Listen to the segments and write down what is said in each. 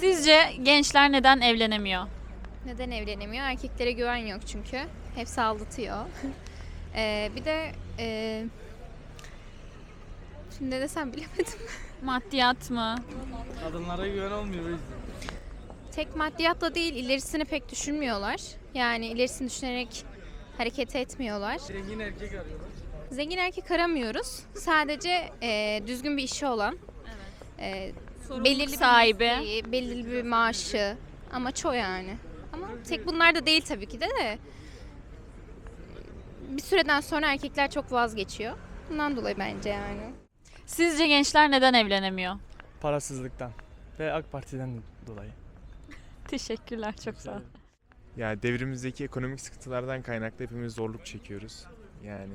Sizce gençler neden evlenemiyor? Neden evlenemiyor? Erkeklere güven yok çünkü. Hepsi aldatıyor. Ee, bir de e, şimdi ne desem bilemedim. Maddiyat mı? Kadınlara güven olmuyor o yüzden. Tek maddiyatla değil ilerisini pek düşünmüyorlar. Yani ilerisini düşünerek hareket etmiyorlar. Zengin erkek arıyorlar. Zengin erkek aramıyoruz. Sadece e, düzgün bir işi olan, e, belirli bir sahibi. mesleği, belirli bir maaşı. Amaç o yani. Ama tek bunlar da değil tabii ki de de. Bir süreden sonra erkekler çok vazgeçiyor. Bundan dolayı bence yani. Sizce gençler neden evlenemiyor? Parasızlıktan ve AK Parti'den dolayı. Teşekkürler çok sağ ol. Ya devrimizdeki ekonomik sıkıntılardan kaynaklı hepimiz zorluk çekiyoruz. Yani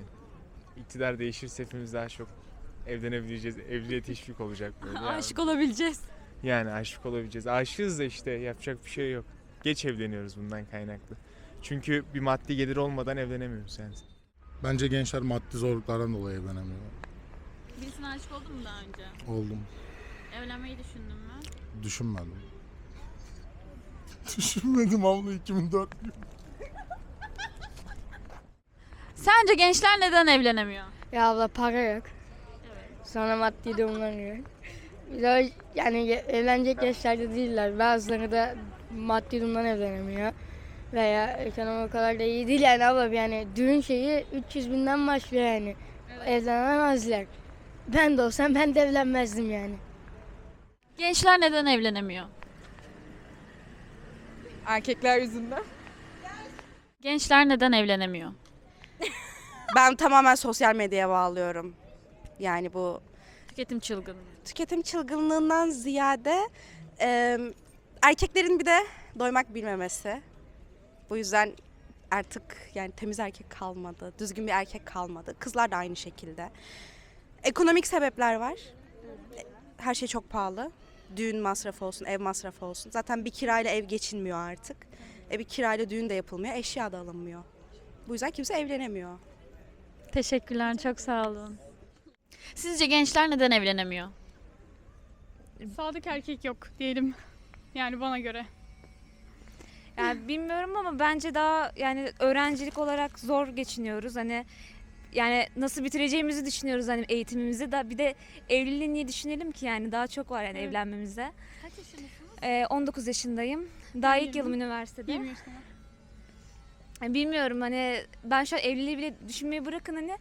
iktidar değişirse hepimiz daha çok evlenebileceğiz. Evliliğe teşvik olacak böyle. Yani, Aşık olabileceğiz. yani aşık olabileceğiz. Aşığız da işte yapacak bir şey yok. Geç evleniyoruz bundan kaynaklı. Çünkü bir maddi gelir olmadan evlenemiyoruz yani. Bence gençler maddi zorluklardan dolayı evlenemiyor. Birisine aşık oldun mu daha önce? Oldum. Evlenmeyi düşündün mü? Düşünmedim. Düşünmedim abla 2004. Sence gençler neden evlenemiyor? Ya abla para yok. Sonra maddi yok. Bir de yani evlenecek yaşlarda değiller. Bazıları da maddi durumdan evlenemiyor. Veya ekonomi o kadar da iyi değil yani abla. Yani düğün şeyi 300 binden başlıyor yani. Evlenemezler. Ben de olsam ben de evlenmezdim yani. Gençler neden evlenemiyor? Erkekler yüzünden. Gençler neden evlenemiyor? Ben tamamen sosyal medyaya bağlıyorum. Yani bu Tüketim çılgınlığı. tüketim çılgınlığından ziyade e, erkeklerin bir de doymak bilmemesi. Bu yüzden artık yani temiz erkek kalmadı, düzgün bir erkek kalmadı. Kızlar da aynı şekilde. Ekonomik sebepler var. Her şey çok pahalı. Düğün masrafı olsun, ev masrafı olsun. Zaten bir kirayla ev geçinmiyor artık. E bir kirayla düğün de yapılmıyor, eşya da alınmıyor. Bu yüzden kimse evlenemiyor. Teşekkürler çok sağ olun. Sizce gençler neden evlenemiyor? Sadık erkek yok diyelim. Yani bana göre. Yani bilmiyorum ama bence daha yani öğrencilik olarak zor geçiniyoruz. Hani yani nasıl bitireceğimizi düşünüyoruz hani eğitimimizi da bir de evliliği niye düşünelim ki yani daha çok var yani Evet. evlenmemize. Kaç yaşındasınız? Ee, 19 yaşındayım. Daha ilk Yirmi. yılım üniversitede. 20 yaşında. Yani bilmiyorum hani ben şu an evliliği bile düşünmeyi bırakın hani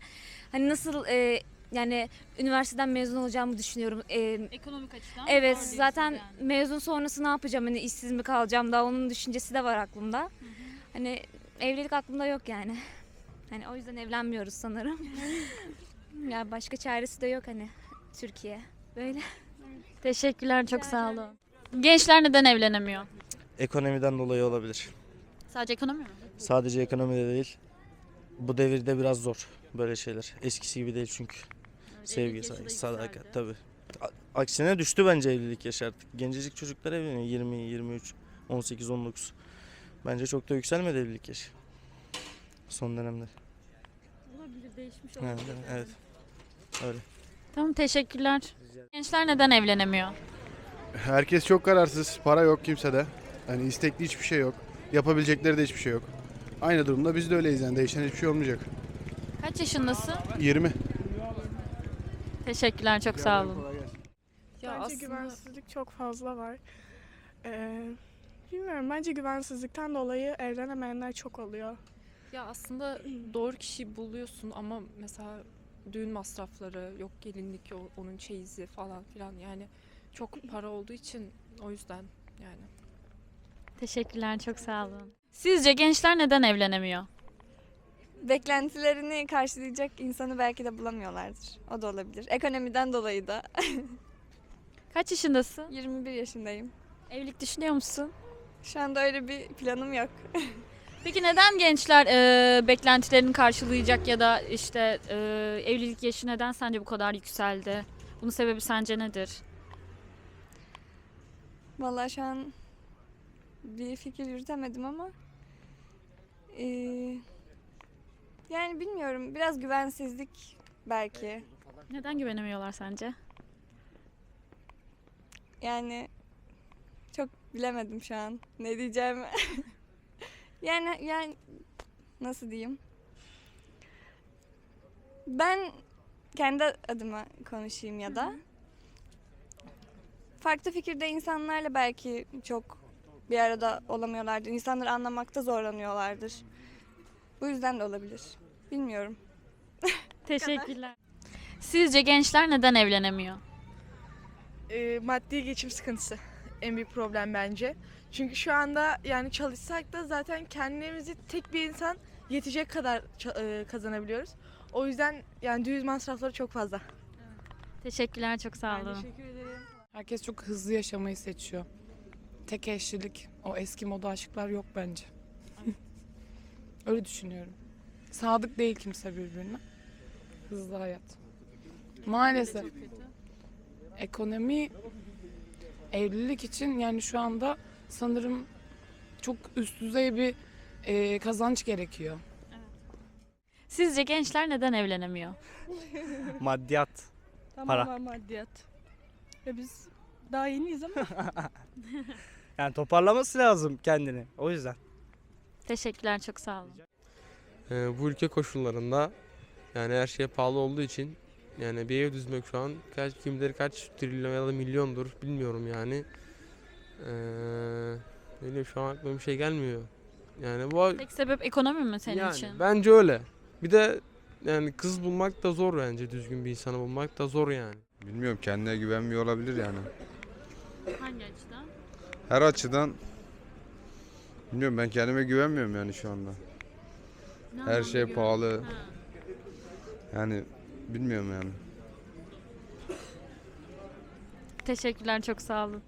hani nasıl e, yani üniversiteden mezun olacağımı düşünüyorum. E, Ekonomik açıdan. Evet zor zaten yani. mezun sonrası ne yapacağım hani işsiz mi kalacağım daha onun düşüncesi de var aklımda. Hani evlilik aklımda yok yani. Hani o yüzden evlenmiyoruz sanırım. ya başka çaresi de yok hani Türkiye. Böyle. Teşekkürler çok sağ olun. Gençler neden evlenemiyor? Ekonomiden dolayı olabilir. Sadece ekonomi mi? Sadece ekonomide değil. Bu devirde biraz zor böyle şeyler. Eskisi gibi değil çünkü. Sevgi, saygı, sadakat tabii. A- Aksine düştü bence evlilik yaşı artık. Gencecik çocuklar evleniyor 20, 23, 18, 19. Bence çok da yükselmedi evlilik yaşı. Son dönemde. Olabilir değişmiş Evet, evet. Öyle. Tamam teşekkürler. Gençler neden evlenemiyor? Herkes çok kararsız. Para yok kimsede. Yani istekli hiçbir şey yok. Yapabilecekleri de hiçbir şey yok. Aynı durumda biz de öyleyiz yani. Değişen hiçbir şey olmayacak. Kaç yaşındasın? 20. Teşekkürler çok sağ olun. Ya bence aslında- güvensizlik çok fazla var. Ee, bilmiyorum bence güvensizlikten dolayı evlenemeyenler çok oluyor. Ya aslında doğru kişiyi buluyorsun ama mesela düğün masrafları, yok gelinlik, o- onun çeyizi falan filan yani çok para olduğu için o yüzden yani. Teşekkürler çok sağ olun. Sizce gençler neden evlenemiyor? Beklentilerini karşılayacak insanı belki de bulamıyorlardır. O da olabilir. Ekonomiden dolayı da. Kaç yaşındasın? 21 yaşındayım. Evlilik düşünüyor musun? Şu anda öyle bir planım yok. Peki neden gençler e, beklentilerini karşılayacak ya da işte e, evlilik yaşı neden sence bu kadar yükseldi? Bunun sebebi sence nedir? Vallahi şu an bir fikir yürütemedim ama eee, yani bilmiyorum biraz güvensizlik belki. Neden güvenemiyorlar sence? Yani Çok bilemedim şu an ne diyeceğimi. yani yani nasıl diyeyim? Ben kendi adıma konuşayım ya da. Farklı fikirde insanlarla belki çok bir arada olamıyorlardır. İnsanları anlamakta zorlanıyorlardır. Bu yüzden de olabilir. Bilmiyorum. Teşekkürler. Sizce gençler neden evlenemiyor? e, maddi geçim sıkıntısı en büyük problem bence. Çünkü şu anda yani çalışsak da zaten kendimizi tek bir insan yetecek kadar e, kazanabiliyoruz. O yüzden yani düğün masrafları çok fazla. Teşekkürler çok sağ olun. teşekkür ederim. Herkes çok hızlı yaşamayı seçiyor. Tek eşlilik, o eski moda aşklar yok bence. Öyle düşünüyorum. Sadık değil kimse birbirine. Hızlı hayat. Maalesef. Ekonomi evlilik için yani şu anda sanırım çok üst düzey bir e, kazanç gerekiyor. Sizce gençler neden evlenemiyor? Maddiyat. Para. Tamamen maddiyat. Ya biz daha yeniyiz ama. Yani toparlaması lazım kendini. O yüzden. Teşekkürler çok sağ olun. Ee, bu ülke koşullarında yani her şey pahalı olduğu için yani bir ev düzmek şu an kaç kim bilir kaç trilyon ya da milyondur bilmiyorum yani. Ee, öyle şu an aklıma bir şey gelmiyor. Yani bu Tek sebep ekonomi mi senin yani için? bence öyle. Bir de yani kız bulmak da zor bence düzgün bir insanı bulmak da zor yani. Bilmiyorum kendine güvenmiyor olabilir yani. Hangi açıdan? Her açıdan bilmiyorum ben kendime güvenmiyorum yani şu anda. Her şey pahalı. Ha. Yani bilmiyorum yani. Teşekkürler çok sağ olun.